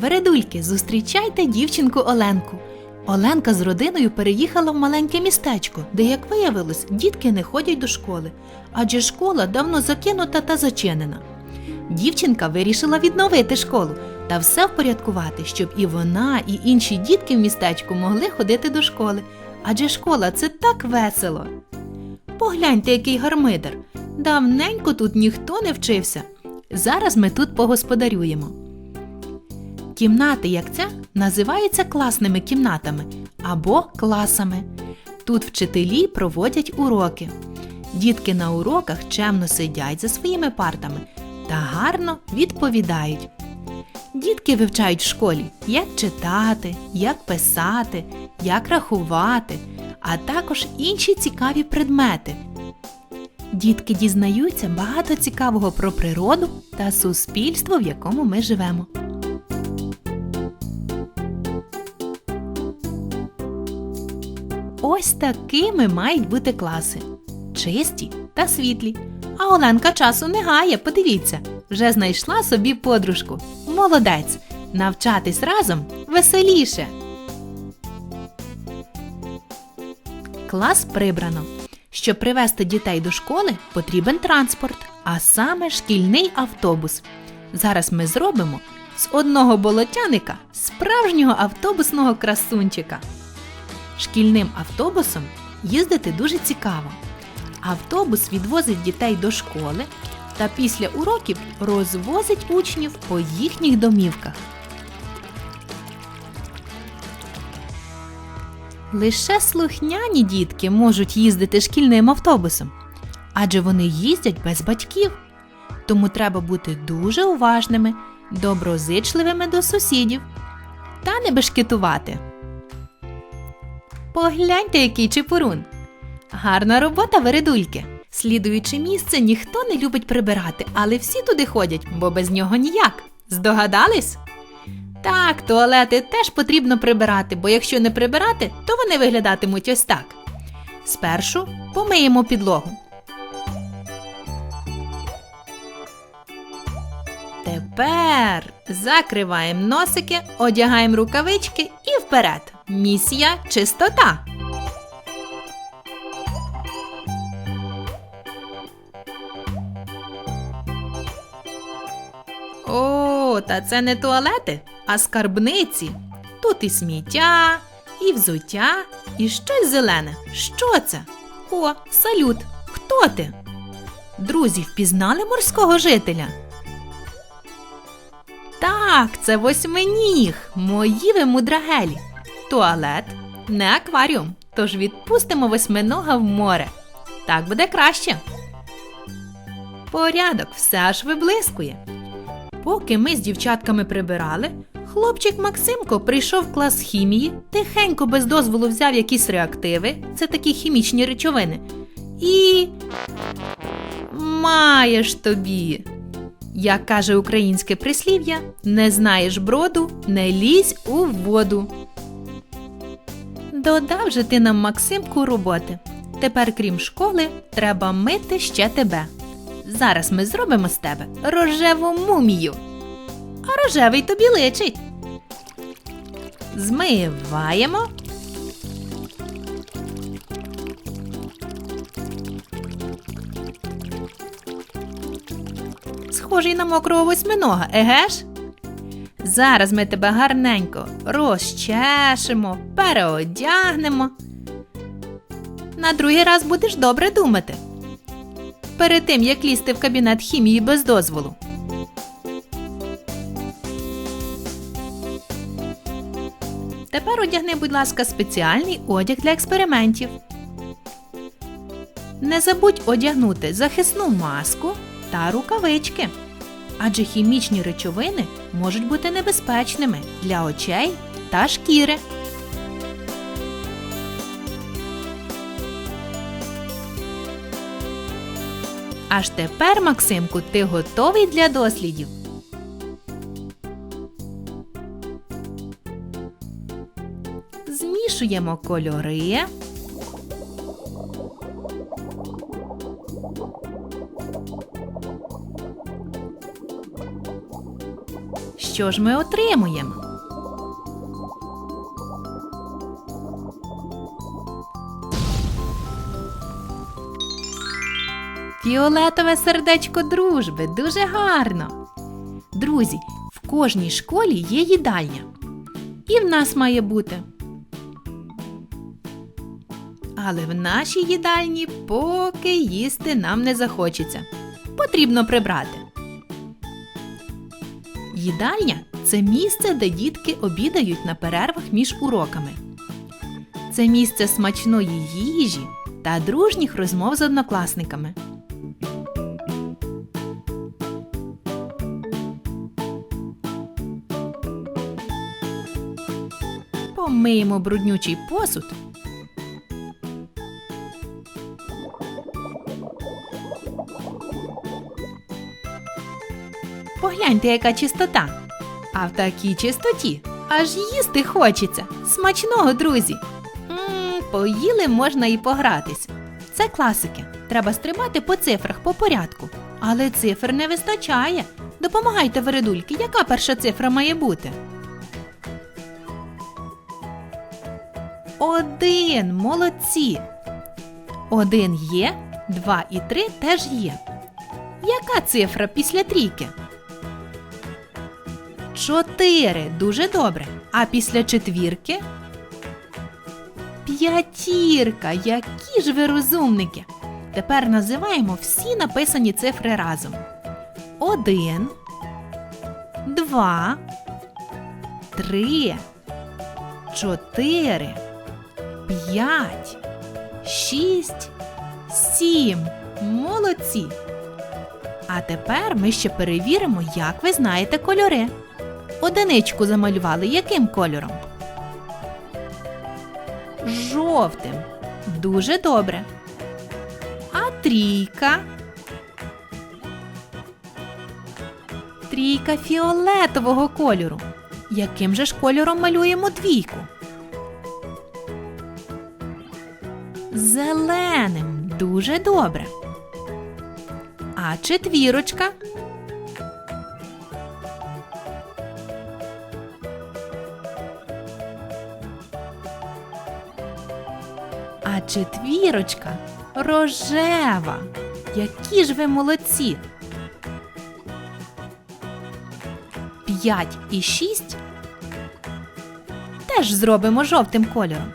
Вередульки, зустрічайте дівчинку Оленку. Оленка з родиною переїхала в маленьке містечко, де, як виявилось, дітки не ходять до школи, адже школа давно закинута та зачинена. Дівчинка вирішила відновити школу та все впорядкувати, щоб і вона, і інші дітки в містечку могли ходити до школи. Адже школа це так весело. Погляньте, який гармидер. Давненько тут ніхто не вчився. Зараз ми тут погосподарюємо. Кімнати, як ця, називаються класними кімнатами або класами. Тут вчителі проводять уроки. Дітки на уроках чемно сидять за своїми партами та гарно відповідають. Дітки вивчають в школі, як читати, як писати, як рахувати, а також інші цікаві предмети. Дітки дізнаються багато цікавого про природу та суспільство, в якому ми живемо. Ось такими мають бути класи чисті та світлі. А Оленка часу не гає, подивіться, вже знайшла собі подружку. Молодець! Навчатись разом веселіше. Клас прибрано. Щоб привезти дітей до школи, потрібен транспорт, а саме шкільний автобус. Зараз ми зробимо з одного болотяника справжнього автобусного красунчика. Шкільним автобусом їздити дуже цікаво. Автобус відвозить дітей до школи та після уроків розвозить учнів по їхніх домівках. Лише слухняні дітки можуть їздити шкільним автобусом, адже вони їздять без батьків. Тому треба бути дуже уважними, доброзичливими до сусідів та не бешкетувати. Погляньте, який чепурун. Гарна робота, вередульки. Слідуюче місце ніхто не любить прибирати, але всі туди ходять, бо без нього ніяк. Здогадались? Так, туалети теж потрібно прибирати, бо якщо не прибирати, то вони виглядатимуть ось так. Спершу помиємо підлогу. Тепер закриваємо носики, одягаємо рукавички і вперед. Місія чистота. О, та це не туалети, а скарбниці. Тут і сміття, і взуття, і щось зелене. Що це? О, салют! Хто ти? Друзі, впізнали морського жителя? Так, це восьминіг, мої ви мудрагелі. Туалет, не акваріум, тож відпустимо восьминога в море. Так буде краще. Порядок все аж виблискує. Поки ми з дівчатками прибирали, хлопчик Максимко прийшов в клас хімії, тихенько без дозволу взяв якісь реактиви, це такі хімічні речовини, і. Маєш тобі. Як каже українське прислів'я, не знаєш броду, не лізь у воду. Додав же ти нам Максимку роботи. Тепер, крім школи, треба мити ще тебе. Зараз ми зробимо з тебе рожеву мумію. А рожевий тобі личить. Змиваємо. Схожий на мокрого восьминога, еге ж? Зараз ми тебе гарненько розчешемо, переодягнемо. На другий раз будеш добре думати. Перед тим, як лізти в кабінет хімії без дозволу. Тепер одягни, будь ласка, спеціальний одяг для експериментів. Не забудь одягнути захисну маску та рукавички. Адже хімічні речовини можуть бути небезпечними для очей та шкіри. Аж тепер, Максимку, ти готовий для дослідів. Змішуємо кольори. Що ж ми отримуємо? Фіолетове сердечко дружби дуже гарно. Друзі, в кожній школі є їдальня. І в нас має бути. Але в нашій їдальні поки їсти нам не захочеться. Потрібно прибрати. Їдальня це місце, де дітки обідають на перервах між уроками. Це місце смачної їжі та дружніх розмов з однокласниками. Помиємо бруднючий посуд. Погляньте, яка чистота. А в такій чистоті аж їсти хочеться. Смачного, друзі. Мм, поїли можна і погратись. Це класики. Треба стрибати по цифрах по порядку. Але цифр не вистачає. Допомагайте, вередульки, яка перша цифра має бути? Один. Молодці. Один є, два і три теж є. Яка цифра після трійки? Чотири. Дуже добре. А після четвірки? П'ятірка. Які ж ви розумники. Тепер називаємо всі написані цифри разом. Один, два, три, чотири, п'ять, шість, сім. Молодці. А тепер ми ще перевіримо, як ви знаєте кольори. Одиничку замалювали яким кольором? Жовтим. Дуже добре. А трійка? Трійка фіолетового кольору. Яким же ж кольором малюємо двійку? Зеленим. Дуже добре. А четвірочка? Четвірочка рожева. Які ж ви молодці. П'ять і шість теж зробимо жовтим кольором.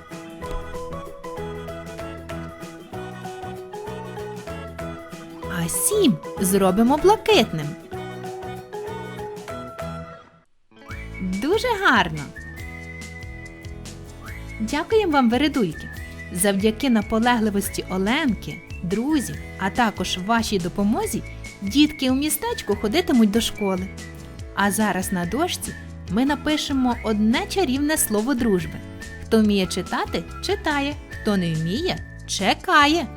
А сім зробимо блакитним. Дуже гарно. Дякуємо вам, вередульки. Завдяки наполегливості Оленки, друзів, а також вашій допомозі, дітки у містечку ходитимуть до школи. А зараз на дошці ми напишемо одне чарівне слово дружби. Хто вміє читати, читає, хто не вміє, чекає.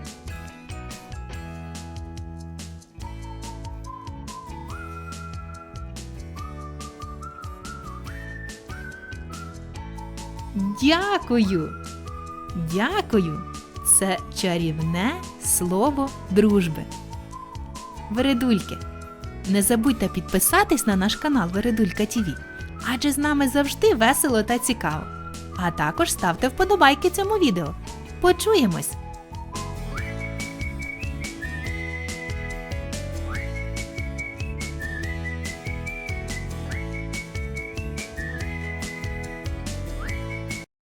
Дякую. Дякую. Це чарівне слово дружби. Вередульки, не забудьте підписатись на наш канал Вередулька ТІВІ, адже з нами завжди весело та цікаво. А також ставте вподобайки цьому відео. Почуємось!